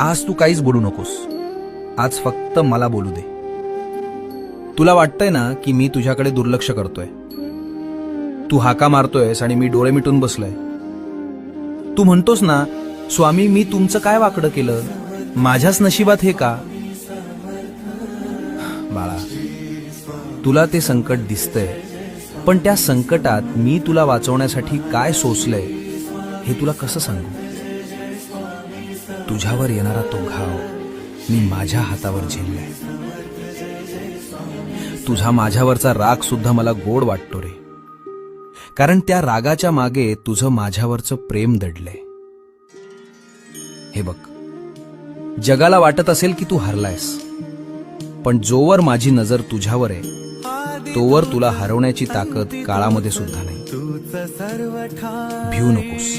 आज तू काहीच बोलू नकोस. आज फक्त मला बोलू दे. तुला वाटतंय ना की मी तुझ्याकडे दुर्लक्ष करतोय? तू हाका मारतोयस आणि मी डोळे मिटून बसलोय. तू म्हणतोस ना स्वामी मी तुमचं काय वाकडं केलं? माझ्याच नशिबात हे का? बाळा तुला ते संकट दिसतंय पण त्या संकटात मी तुला वाचवण्यासाठी काय सोसलंय हे तुला कसं सांगू? तुझ्यावर येणारा तो घाव मी माझ्या हातावर झेललाय. तुझा माझ्यावरचा राग सुद्धा मला गोड वाटतो रे. कारण त्या रागाच्या मागे तुझं माझ्यावरचं प्रेम दडलंय. हे बघ जगाला वाटत असेल की तू हरलायस पण जोवर माझी नजर तुझ्यावर आहे तोवर तुला हरवण्याची ताकद काळामध्ये सुद्धा नाही. भिऊ नकोस.